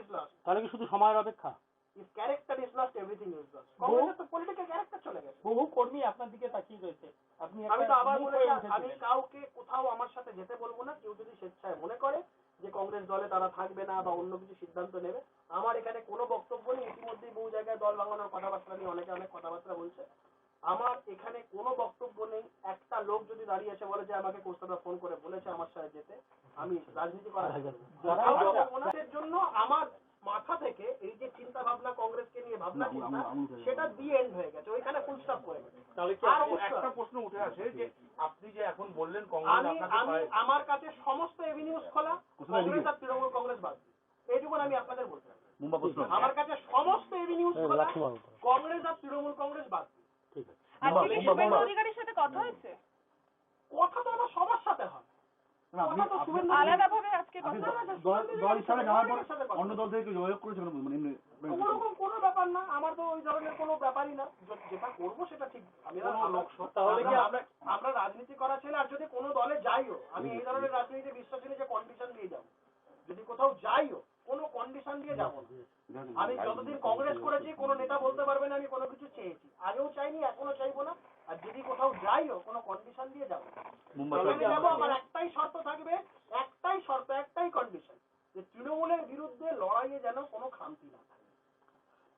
is lost. তাহলে কি শুধু সময়ের অপেক্ষা? If character is lost, everything is lost. কংগ্রেসের তো পলিটিক্যাল ক্যারেক্টার চলে গেছে? বহু কর্মী আপনার দিকে তাকিয়ে রয়েছে। আপনি আমি তো আবার হয়ে আমি কাউকে কোথাও আমার সাথে যেতে বলব না। কেউ যদি স্বেচ্ছায় মনে করে যে কংগ্রেস দলে তারা থাকবে না বা অন্য কিছু সিদ্ধান্ত নেবে আমার এখানে কোনো বক্তব্য নেই। ইতিমধ্যেই বহু জায়গায় দল ভাঙানোর কথাবার্তা নিয়ে অনেকে অনেক কথাবার্তা বলছে। আমার এখানে কোনো বক্তব্য নেই। একটা লোক যদি দাঁড়িয়ে এসে বলে যে আমাকে কোস্তাদা ফোন করে বলেছে আমার সাথে যেতে আমি রাজনীতি করার যারা- আমার ওনাদের জন্য আমার মাথা থেকে এই যে চিন্তা ভাবনা কংগ্রেসকে নিয়ে ভাবনা চিন্তা সেটা দি এন্ড হয়ে গেছে। ওইখানে ফুল স্টপ হয়ে গেছে। তাহলে কি। একটা প্রশ্ন উঠে আসে যে আপনি যে এখন বললেন কংগ্রেস আপনাকে আমার কাছে সমস্ত এভিনিউজ খোলা কংগ্রেস আর তৃণমূল কংগ্রেস বাদ এইটুকুন আমি আপনাদের বলতে পারি। আমার কাছে সমস্ত এভিনিউজ খোলা কংগ্রেস আর তৃণমূল কংগ্রেস বাদ ঠিক আছে। অধিকারীর সাথে কথা হয়েছে? কথা তো আমার সবার সাথে হয় কথা তো শুভেন্দু আলাদাভাবে আজকে দল দল হিসাবে যাওয়ার পর অনেকের সাথে কথা। অন্য দল থেকে যোগাযোগ করেছে কোনো মানে এমনি ওরকম কোনো ব্যাপার না আমার তো ওই ধরনের কোনো ব্যাপারই না। যেটা করব সেটা ঠিক। আমি না- কোনো আমরা- লোকসভা- তাহলে কি আমরা- আমরা আমরা রাজনীতি করা ছেলে আর যদি কোনো দলে যাইও আমি এই ধরনের রাজনীতিতে বিশ্বাসী যে কন্ডিশন দিয়ে যাব। যদি কোথাও যাইও কোনো কন্ডিশন দিয়ে যাব না। আমি যতদিন কংগ্রেস করেছি কোনো নেতা বলতে পারবে না আমি কোনো কিছু চেয়েছি। আগেও চাইনি এখনও চাইব না। আর যদি কোথাও যাইও কোনো কন্ডিশন দিয়ে যাব যাব আমার শর্ত থাকবে একটাই শর্ত একটাই কন্ডিশন যে তৃণমূলের বিরুদ্ধে লড়াইয়ে যেন কোনো খামতি না থাকে।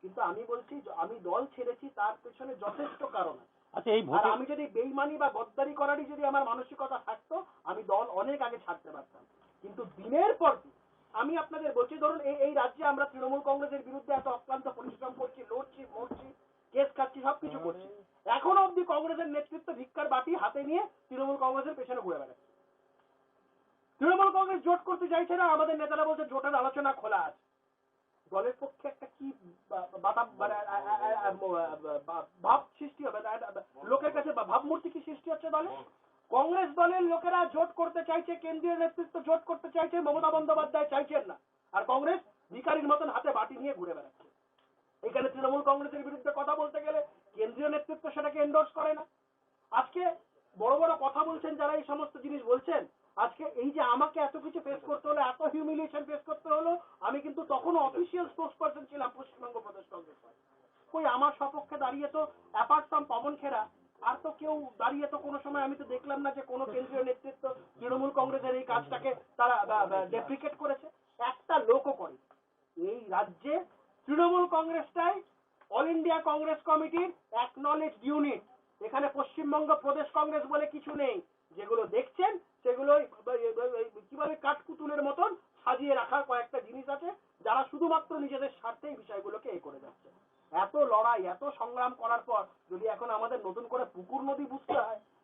কিন্তু আমি বলছি আমি দল ছেড়েছি তার পেছনে যথেষ্ট কারণ আছে। আচ্ছা এই আমি যদি বেইমানি বা গদ্দারি করারই যদি আমার মানসিকতা থাকতো আমি দল অনেক আগে ছাড়তে পারতাম। কিন্তু দিনের পর দিন আমি আপনাদের বলছি ধরুন এই এই রাজ্যে আমরা তৃণমূল কংগ্রেসের বিরুদ্ধে এত অক্লান্ত পরিশ্রম করছি লড়ছি মরছি কেস খাচ্ছি সবকিছু করছি। এখনও অব্দি কংগ্রেসের নেতৃত্ব ভিক্ষার বাটি হাতে নিয়ে তৃণমূল কংগ্রেসের পেছনে তৃণমূল কংগ্রেস জোট করতে চাইছে না, আমাদের নেতারা বলছে জোটের আলোচনা খোলা আছে। দলের পক্ষে একটা কি মানে ভাব সৃষ্টি হবে লোকের কাছে ভাবমূর্তি কি সৃষ্টি হচ্ছে দলে? কংগ্রেস দলের লোকেরা জোট করতে চাইছে, কেন্দ্রীয় নেতৃত্ব জোট করতে চাইছে, মমতা বন্দ্যোপাধ্যায় চাইছেন না। আর কংগ্রেস ভিকারির মতন হাতে বাটি নিয়ে ঘুরে বেড়াচ্ছে। এখানে তৃণমূল কংগ্রেসের বিরুদ্ধে কথা বলতে গেলে কেন্দ্রীয় নেতৃত্ব সেটাকে এন্ডোর্স করে না। আজকে বড় বড় কথা বলছেন যারা এই সমস্ত জিনিস বলছেন আজকে এই যে আমাকে এত কিছু ফেস করতে হলো, এত হিউমিলিয়েশন ফেস করতে হলো, আমি কিন্তু তখনও অফিসিয়াল স্পোর্টস পার্সন ছিলাম পশ্চিমবঙ্গ প্রদেশ কংগ্রেস। কই, আমার সপক্ষে দাঁড়িয়ে তো অ্যাপার্ট ফ্রম পবন খেরা, আর তো কেউ দাঁড়িয়ে তো কোনো সময় আমি তো দেখলাম না যে কোনো কেন্দ্রীয় নেতৃত্ব তৃণমূল কংগ্রেসের এই কাজটাকে তারা ডেপ্রিকেট করেছে। একটা লোকও করে এই রাজ্যে তৃণমূল কংগ্রেসটাই অল ইন্ডিয়া কংগ্রেস কমিটির অ্যাকনলেজ ইউনিট এখানে পশ্চিমবঙ্গ প্রদেশ কংগ্রেস বলে কিছু নেই। যেগুলো দেখছেন, সেগুলো কীভাবে কাঠপুতুলের মতন সাজিয়ে রাখার কয়েকটা জিনিস আছে, যারা শুধুমাত্র নিজেদের স্বার্থে এই বিষয়গুলোকে এ করে যাচ্ছে। এত লড়াই, এত সংগ্রাম করার পর যদি এখন আমাদের নতুন করে পুকুর নদী বুঝতে হয়